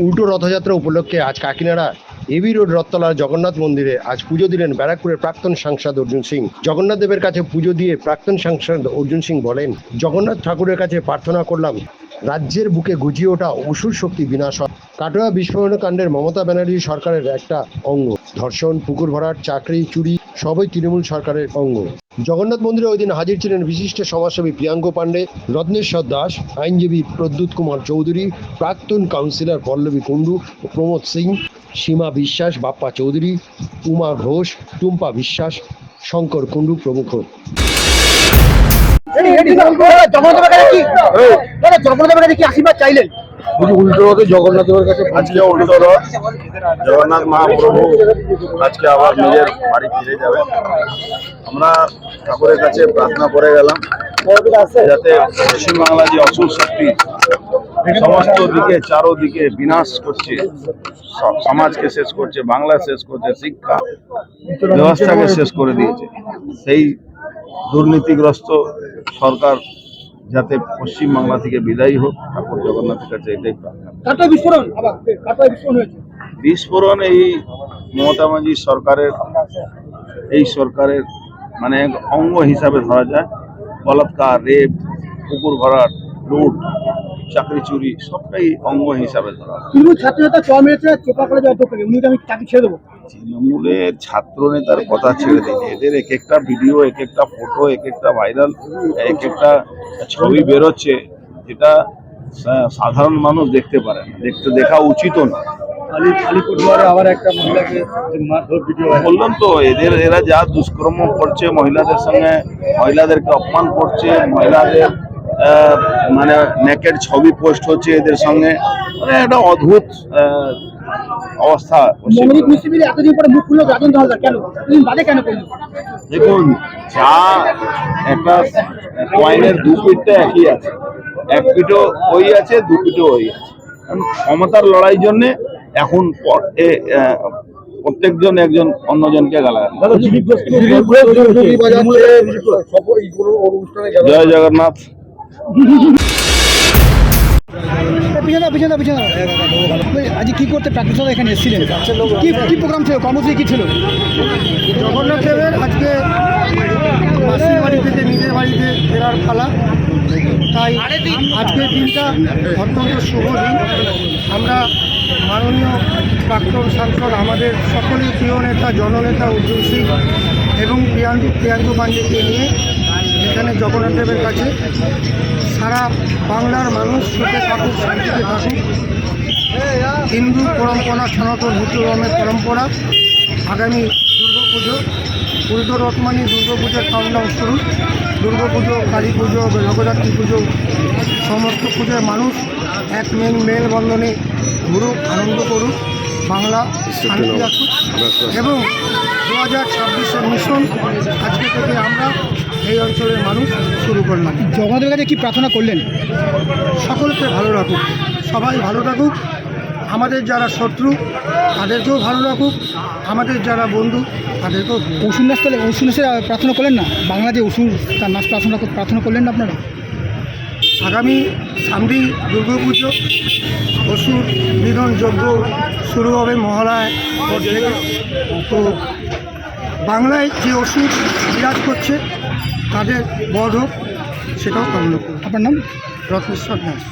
উল্টো রথযাত্রা উপলক্ষে আজ কাকিনাড়া এবি রোড রথতলার জগন্নাথ মন্দিরে আজ পুজো দিলেন ব্যারাকপুরের প্রাক্তন সাংসদ অর্জুন সিং। জগন্নাথ দেবের কাছে পুজো দিয়ে প্রাক্তন সাংসদ অর্জুন সিং বলেন, জগন্নাথ ঠাকুরের কাছে প্রার্থনা করলাম, রাজ্যের বুকে গুজিয়ে ওঠা অসুর শক্তি বিনাশ হয়। কাটোয়া বিস্ফোরণ কাণ্ডের মমতা ব্যানার্জি সরকারের একটা অঙ্গ। ধর্ষণ, পুকুর ভরাট, চাকরি, চুরি, সবই তৃণমূল সরকারের অঙ্গ। জগন্নাথ মন্দিরে ওই দিন হাজির ছিলেন বিশিষ্ট সমাজসেবী প্রিয়াঙ্ক পাণ্ডে রত্নেশ্বর দাস আইনজীবী প্রদ্যুৎ কুমার চৌধুরী প্রাক্তন কাউন্সিলর পল্লবী কুণ্ডু প্রমোদ সিং সীমা বিশ্বাস বাপ্পা চৌধুরী উমা ঘোষ টুম্পা বিশ্বাস শঙ্কর কুণ্ডু প্রমুখ কাছে কি আশীর্বাদ চাইলেন উল্টো রথে কাছে জগন্নাথ মহাপ্রভু আজকে আবার নিজের বাড়ি ফিরে যাবে। আমরা ঠাকুরের কাছে প্রার্থনা করে গেলাম যাতে পশ্চিমবাংলা যে অসুর শক্তি সমস্ত দিকে, চারোদিকে বিনাশ করছে সমাজকে শেষ করছে, বাংলা শেষ করছে, শিক্ষা ব্যবস্থাকে শেষ করে দিয়েছে। সেই দুর্নীতিগ্রস্ত সরকার যাতে পশ্চিমবাংলা থেকে বিদায়ী হোক ঠাকুর জগন্নাথের কাছে এটাই প্রার্থনা। বিস্ফোরণ বিস্ফোরণ এই মমতা মাঝি সরকারের এই সরকারের মানে অঙ্গ হিসাবে ধরা যায়। বলাৎকার রেপ পুকুর ভরাট লুট চাকরি চুরি সবটাই অঙ্গ হিসাবে ধরা। তৃণমূল ছাত্র নেতা চর মেরেছে চোপা কলেজে অধ্যক্ষকে উনি আমি চাকরি ছেড়ে দেবো। তৃণমূলের ছাত্র নেতার কথা ছেড়ে দিন এদের এক একটা ভিডিও এক একটা ফটো এক একটা ভাইরাল এক একটা ছবি বেরোচ্ছে যেটা সাধারণ মানুষ দেখতে পারে না দেখতে দেখা উচিতও না। বললাম তো এদের এরা যা দুষ্কর্ম করছে মহিলাদের সঙ্গে মহিলাদেরকে অপমান করছে মহিলাদের আহ, মানে নেকের ছবি পোস্ট হচ্ছে এদের সঙ্গে মানে একটা অদ্ভুত অবস্থা দেখুন যা একটা কয়েনের দু পিঠটা একই আছে এক পিঠও ওই আছে দু পিঠও ওই আছে ক্ষমতার লড়াই জন্যে এখন প্রত্যেকজন একজন অন্যজনকে গালাগালি জয় জগন্নাথ আজ করতে এখানে এসেছিলেন? প্রোগ্রাম ছিল? ছিল? জগন্নাথ দেবের আজকে নিজের বাড়িতে ফেরার তাই আজকের দিনটা শুভ দিন। আমরা মাননীয় প্রাক্তন সাংসদ, আমাদের সকলের প্রিয় নেতা, জননেতা অর্জুন সিং এবং প্রিয়াঙ্কু প্রিয়াঙ্কু পাণ্ডেকে নিয়ে এখানে জগন্নাথ দেবের কাছে সারা বাংলার মানুষ সুখে থাকুক, শান্তিতে থাকুক। হিন্দু পরম্পরা, সনাতন হিন্দু ধর্মের পরম্পরা, আগামী দুর্গাপুজো উল্টো মানে দুর্গাপুজোর কাউন্টডাউন শুরু। দুর্গাপুজো কালী পুজো জগদ্ধাত্রী পুজো, সমস্ত পুজোয় মানুষ এক মেন, মেলবন্ধনে ঘুরুক, আনন্দ করুক। বাংলা এবং দু হাজার ছাব্বিশের মিশন আজকে থেকে আমরা এই অঞ্চলের মানুষ শুরু করলাম। জগন্নাথের কাছে কি প্রার্থনা করলেন? সকলকে ভালো রাখুক সবাই ভালো থাকুক। আমাদের যারা শত্রু তাদেরকেও ভালো রাখুক। আমাদের যারা বন্ধু তাদেরকেও অসুর নাচ তাহলে নাচের প্রার্থনা করলেন না? বাংলা যে অসুর তার নাচ প্রার্থনা প্রার্থনা করলেন না আপনারা? আগামী সামনেই দুর্গাপুজো অসুর নিধন যজ্ঞ শুরু হবে মহালয় তো বাংলায় যে অসুর বিরাজ করছে তাদের বধ হোক সেটাও কামনা আপনার নাম? রত্নেশ্বর দাস।